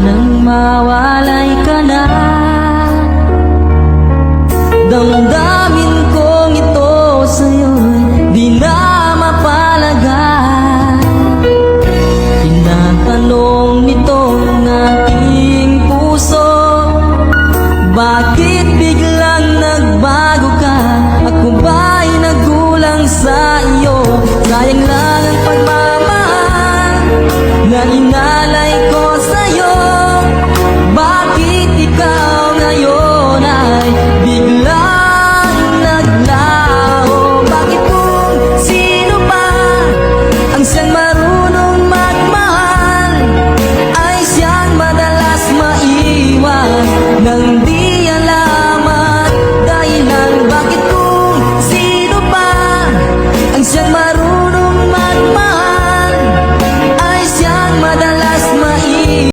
Sanang mawalay ka na Damdamin kong ito sa'yo Di na mapalagay Tinatanong nito ng aking puso Bakit biglang nagbago ka? Ako ba'y nagulang sa iyo? Sayang lang Nang di alaman Dahilan bakit kung sino pa Ang siyang marunong magmahal?